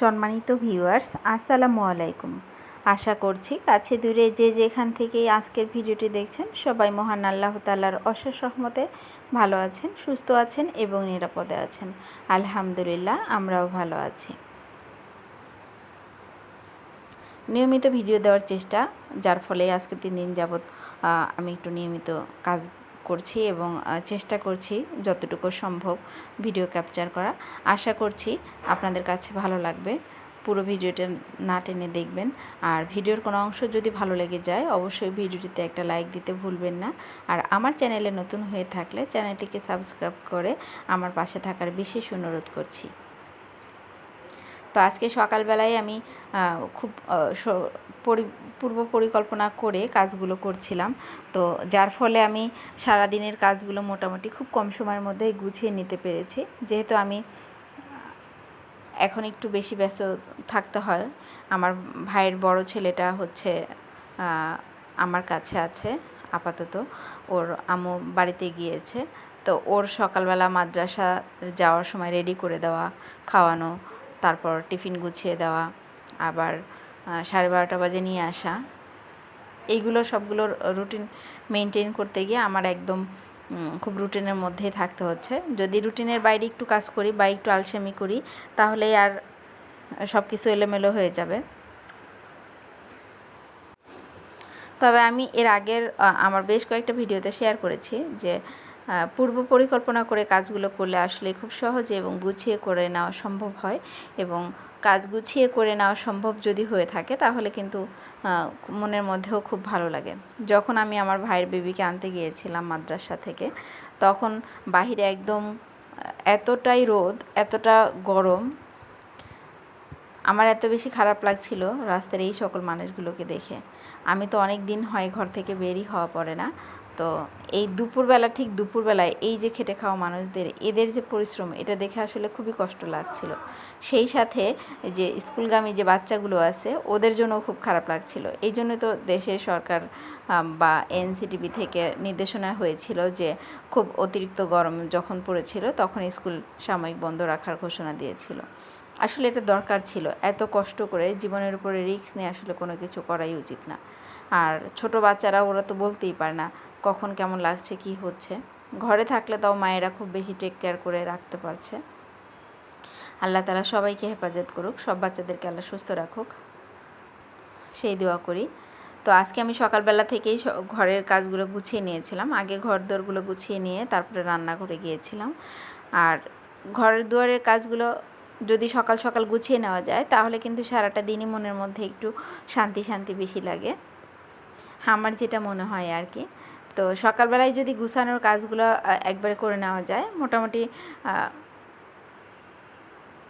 সম্মানিত ভিউয়ার্স, আসসালামু আলাইকুম। আশা করছি কাছে দূরে যে যেখান থেকে আজকের ভিডিওটি দেখছেন, সবাই মহান আল্লাহ তাল্লার অশেষ রহমতে ভালো আছেন, সুস্থ আছেন এবং নিরাপদে আছেন। আলহামদুলিল্লাহ, আমরাও ভালো আছি। নিয়মিত ভিডিও দেওয়ার চেষ্টা, যার ফলে আজকে তিন দিন যাবৎ আমি একটু নিয়মিত কাজ করছি এবং চেষ্টা করছি যতটুকু সম্ভব ভিডিও ক্যাপচার করা। আশা করছি আপনাদের কাছে ভালো লাগবে। পুরো ভিডিওটা না টেনে দেখবেন। আর ভিডিওর কোনো অংশ যদি ভালো লেগে যায়, অবশ্যই ভিডিওটিতে একটা লাইক দিতে ভুলবেন না। আর আমার চ্যানেলে নতুন হয়ে থাকলে চ্যানেলটিকে সাবস্ক্রাইব করে আমার পাশে থাকার বিশেষ অনুরোধ করছি। তো আজকে সকালবেলায় আমি খুব পূর্ব পরিকল্পনা করে কাজগুলো করছিলাম। তো যার ফলে আমি সারা দিনের কাজগুলো মোটামুটি খুব কম সময়ের মধ্যেই গুছিয়ে নিতে পেরেছি। যেহেতু আমি, এখন একটু বেশি ব্যস্ত থাকতে হয়। আমার ভাইয়ের বড় ছেলেটা হচ্ছে আমার কাছে আছে, আপাতত। ওর আমু বাড়িতে গিয়েছে। তো ওর সকালবেলা মাদ্রাসা যাওয়ার সময় রেডি করে দেওয়া, খাওয়ানো তারপর টিফিন গুছিয়ে দেওয়া, আবার সাড়ে বারোটা বাজে নিয়ে আসা। এইগুলো সবগুলোর রুটিন মেনটেন করতে গিয়ে আমার একদম খুব রুটিনের মধ্যেই থাকতে হচ্ছে। যদি রুটিনের বাইরে একটু কাজ করি বা একটু আলসেমি করি তাহলে আর সব কিছু এলোমেলো হয়ে যাবে। তবে আমি এর আগের আমার বেশ কয়েকটা ভিডিওতে শেয়ার করেছি যে পূর্ব পরিকল্পনা করে কাজগুলো করলে আসলে খুব সহজে এবং গুছিয়ে করে নেওয়া সম্ভব হয় এবং কাজ গুছিয়ে করে নেওয়া সম্ভব যদি হয়ে থাকে তাহলে কিন্তু মনের মধ্যেও খুব ভালো লাগে। যখন আমি আমার ভাইয়ের বেবিকে আনতে গিয়েছিলাম মাদ্রাসা থেকে, তখন বাহিরে একদম এতটাই রোদ, এতটা গরম, আমার এত বেশি খারাপ লাগছিল রাস্তার এই সকল মানুষগুলোকে দেখে। আমি তো অনেক দিন হয় ঘর থেকে বেরই হওয়া পড়ে না। তো এই দুপুরবেলা, ঠিক দুপুরবেলায় এই যে খেটে খাওয়া মানুষদের, এদের যে পরিশ্রম, এটা দেখে আসলে খুবই কষ্ট লাগছিল। সেই সাথে যে স্কুলগামী যে বাচ্চাগুলো আছে, ওদের জন্য খুব খারাপ লাগছিল। এই জন্য তো দেশের সরকার বা এনসিটিভি থেকে নির্দেশনা হয়েছিল যে, খুব অতিরিক্ত গরম যখন পড়েছিল, তখন স্কুল সাময়িক বন্ধ রাখার ঘোষণা দিয়েছিল। আসলে এটা দরকার ছিল। এত কষ্ট করে জীবনের উপরে রিস্ক নিয়ে আসলে কোনো কিছু করাই উচিত না। আর ছোট বাচ্চারা, ওরা তো বলতেই পারে না কখন কেমন লাগছে, কি হচ্ছে? ঘরে থাকলে তাও মায়েরা খুব বেশি টেক কেয়ার করে রাখতে পারছে। আল্লাহ তালা সবাইকে হেফাজত করুক, সব বাচ্চাদেরকে আল্লাহ সুস্থ রাখুক। সেই দোয়া করি। তো আজকে আমি সকালবেলা থেকেই ঘরের কাজগুলো গুছিয়ে নিয়েছিলাম। আগে ঘর দোরগুলো গুছিয়ে নিয়ে তারপরে রান্না করে গিয়েছিলাম। আর ঘরের দুয়ারের কাজগুলো যদি সকাল সকাল গুছিয়ে নেওয়া যায়, তাহলে কিন্তু সারাটা দিনই মনের মধ্যে একটু শান্তি শান্তি বেশি লাগে। আমার যেটা মনে হয় আর কি। তো সকালবেলায় যদি গুছানোর কাজগুলো একবারে করে নেওয়া যায়, মোটামুটি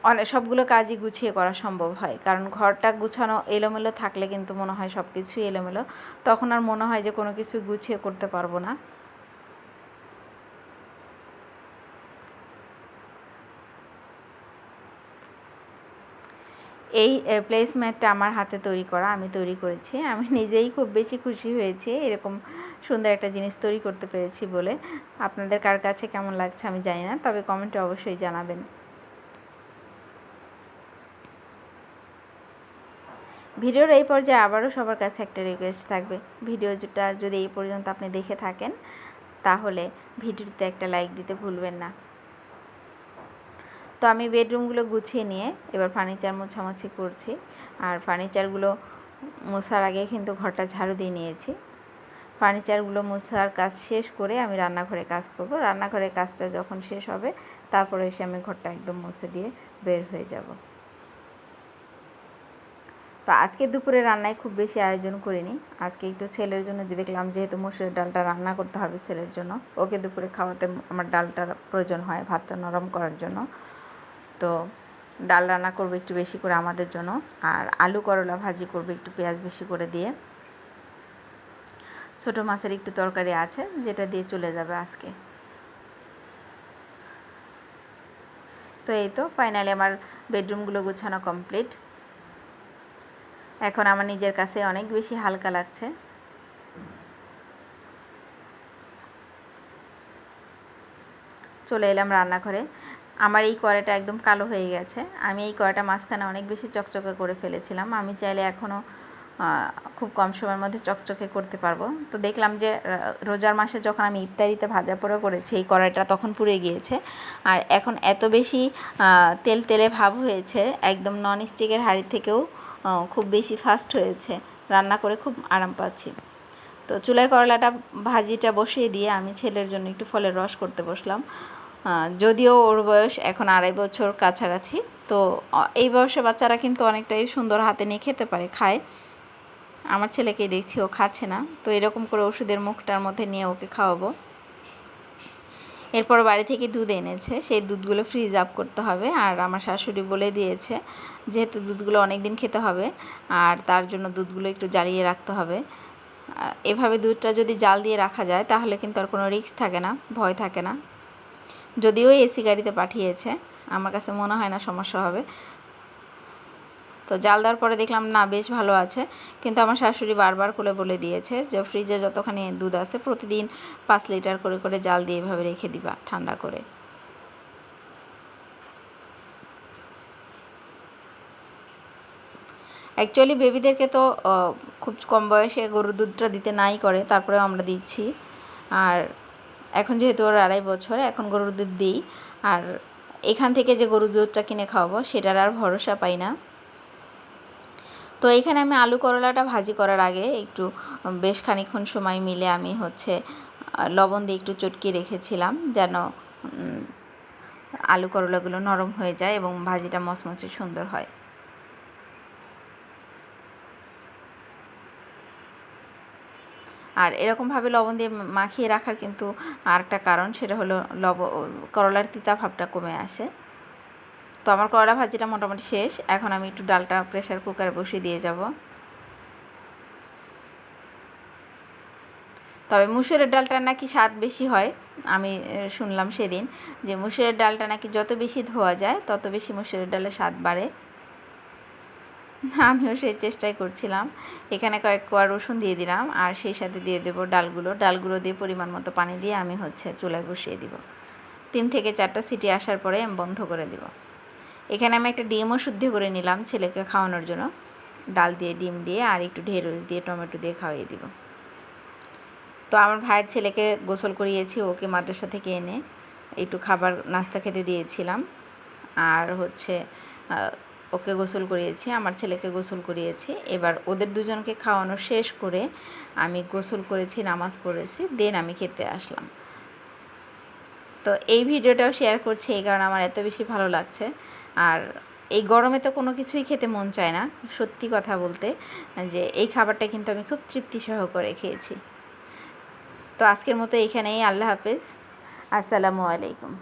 অনেক সবগুলো কাজই গুছিয়ে করা সম্ভব হয়। কারণ ঘরটা গুছানো এলোমেলো থাকলে কিন্তু মনে হয় সব কিছুই এলোমেলো। তখন আর মনে হয় যে কোনো কিছু গুছিয়ে করতে পারব না। এই প্লেসম্যাটটা আমার হাতে তৈরি করা, আমি তৈরি করেছি। আমি নিজেই খুব বেশি খুশি হয়েছি, এরকম সুন্দর একটা জিনিস তৈরি করতে পেরেছি বলে। আপনাদের কার কাছে কেমন লাগছে আমি জানি না, তবে কমেন্টে অবশ্যই জানাবেন। ভিডিওর এই পর্যায়ে আবারও সবার কাছে একটা রিকোয়েস্ট থাকবে। ভিডিওটা যদি এই পর্যন্ত আপনি দেখে থাকেন, তাহলে ভিডিওতে একটা লাইক দিতে ভুলবেন না। তো আমি বেডরুমগুলো গুছিয়ে নিয়ে এবার ফার্নিচার মোছামাছি করছি। আর ফার্নিচারগুলো মোছার আগে কিন্তু ঘরটা ঝাড়ু দিয়ে নিয়েছি। ফার্নিচারগুলো মোছার কাজ শেষ করে আমি রান্নাঘরে কাজ করব। রান্নাঘরের কাজটা যখন শেষ হবে, তারপরে এসে আমি ঘরটা একদম মুছে দিয়ে বের হয়ে যাব। তো আজকে দুপুরে রান্নায় খুব বেশি আয়োজন করিনি। আজকে একটু ছেলের জন্য দিয়ে দেখলাম, যেহেতু মুসুরের ডালটা রান্না করতে হবে ছেলের জন্য। ওকে দুপুরে খাওয়াতে আমার ডালটার প্রয়োজন হয় ভাতটা নরম করার জন্য। তো ডাল রান্না করব একটু বেশি করে আমাদের জন্য, আর আলু করলা ভাজি করব একটু পেঁয়াজ বেশি করে দিয়ে। ছোটো মাছের একটু তরকারি আছে, যেটা দিয়ে চলে যাবে আজকে। তো এই তো ফাইনালি আমার বেডরুমগুলো গুছানো কমপ্লিট এখন আমার নিজের কাছে অনেক বেশি হালকা লাগছে। চলে এলাম রান্নাঘরে। আমার এই কড়াইটা একদম কালো হয়ে গেছে। আমি এই কড়াইটা মাঝখানে অনেক বেশি চকচকে করে ফেলেছিলাম। আমি চাইলে এখনও খুব কম সময়ের মধ্যে চকচকে করতে পারব। তো দেখলাম যে রোজার মাসে যখন আমি ইফতারিতে ভাজা পোড়া করেছি, এই কড়াইটা তখন পুড়ে গিয়েছে। আর এখন এত বেশি তেল তেলে ভাব হয়েছে, একদম নন স্টিকের হাঁড়ি থেকেও খুব বেশি ফাস্ট হয়েছে। রান্না করে খুব আরাম পাচ্ছি। তো চুলায় করলাটা ভাজিটা বসিয়ে দিয়ে আমি ছেলের জন্য একটু ফলের রস করতে বসলাম। যদিও ওর বয়স এখন আড়াই বছর কাছাকাছি, তো এই বয়সে বাচ্চারা কিন্তু অনেকটাই সুন্দর হাতে নিয়ে খেতে পারে, খায়। আমার ছেলেকেই দেখছি, ও খাচ্ছে না, তো এরকম করে ওষুধের মুখটার মধ্যে নিয়ে ওকে খাওয়াবো। এরপর বাড়ি থেকে দুধ এনেছে, সেই দুধগুলো ফ্রিজ আপ করতে হবে, আর আমার শাশুড়ি বলে দিয়েছে যেহেতু দুধগুলো অনেক দিন খেতে হবে, আর তার জন্য দুধগুলো একটু জ্বালিয়ে রাখতে হবে। এভাবে দুধটা যদি জাল দিয়ে রাখা যায়, তাহলে কিন্তু আর কোনো রিস্ক থাকে না, ভয় থাকে না। যদিও এসি গাড়িতে পাঠিয়েছে, আমার কাছে মনে হয় না সমস্যা হবে। তো জাল দেওয়ার পরে দেখলাম, না, বেশ ভালো আছে। কিন্তু আমার শাশুড়ি বারবার করে বলে দিয়েছে যে, ফ্রিজে যতখানি দুধ আছে, প্রতিদিন পাঁচ লিটার করে করে জাল দিয়ে এভাবে রেখে দিবা, ঠান্ডা করে। অ্যাকচুয়ালি বেবিদেরকে তো খুব কম বয়সে গরুর দুধটা দিতে নাই করে, তারপরেও আমরা দিচ্ছি। আর এখন যেহেতু ওর আড়াই বছর, এখন গরুর দুধ দিই। আর এখান থেকে যে গরুর দুধটা কিনে খাওয়াবো, সেটার আর ভরসা পাই না। তো এখানে আমি আলু করলাটা ভাজি করার আগে একটু বেশ খানিক্ষণ সময় মিলে আমি হচ্ছে লবণ দিয়ে একটু চটকে রেখেছিলাম যেন আলু করলাগুলো নরম হয়ে যায় এবং ভাজিটা মচমচে সুন্দর হয়। আর এরকমভাবে লবণ দিয়ে মাখিয়ে রাখার কিন্তু আরেকটা কারণ, সেটা হলো লব করলার তিতা ভাবটা কমে আসে। তো আমার করলা ভাজিটা মোটামুটি শেষ। এখন আমি একটু ডালটা প্রেশার কুকারে বসিয়ে দিয়ে যাব। তবে মুসুরের ডালটা নাকি স্বাদ বেশি হয়, আমি শুনলাম সেদিন যে মুসুরের ডালটা নাকি যত বেশি ধোয়া যায়, তত বেশি মুসুরের ডালের স্বাদ বাড়ে। আমিও সেই চেষ্টাই করছিলাম। এখানে কয়েক কোয়া রসুন দিয়ে দিলাম আর সেই সাথে দিয়ে দেবো ডালগুলো। ডালগুলো দিয়ে পরিমাণ মতো পানি দিয়ে আমি হচ্ছে চুলায় বসিয়ে দিব। তিন থেকে চারটা সিটি আসার পরে আমি বন্ধ করে দিব। এখানে আমি একটা ডিমও শুদ্ধ করে নিলাম ছেলেকে খাওয়ানোর জন্য। ডাল দিয়ে ডিম দিয়ে আর একটু ঢেঁড়স দিয়ে, টমেটো দিয়ে খাওয়াই দিব। তো আমার ভাইয়ের ছেলেকে গোসল করিয়েছি, ওকে মাদ্রাসা থেকে এনে একটু খাবার, নাস্তা খেতে দিয়েছিলাম। আর হচ্ছে ওকে গোসল করিয়েছি, আমার ছেলেকে গোসল করিয়েছি। এবার ওদের দুজনকে খাওয়ানো শেষ করে আমি গোসল করেছি, নামাজ পড়েছি, দেন আমি খেতে আসলাম। তো এই ভিডিওটাও শেয়ার করছি এই কারণে আমার এত বেশি ভালো লাগছে। আর এই গরমে তো কোনো কিছুই খেতে মন চায় না, সত্যি কথা বলতে, যে এই খাবারটা কিন্তু আমি খুব তৃপ্তি সহ করে খেয়েছি। তো আজকের মতো এইখানেই আল্লাহ হাফেজ। আসসালামু আলাইকুম।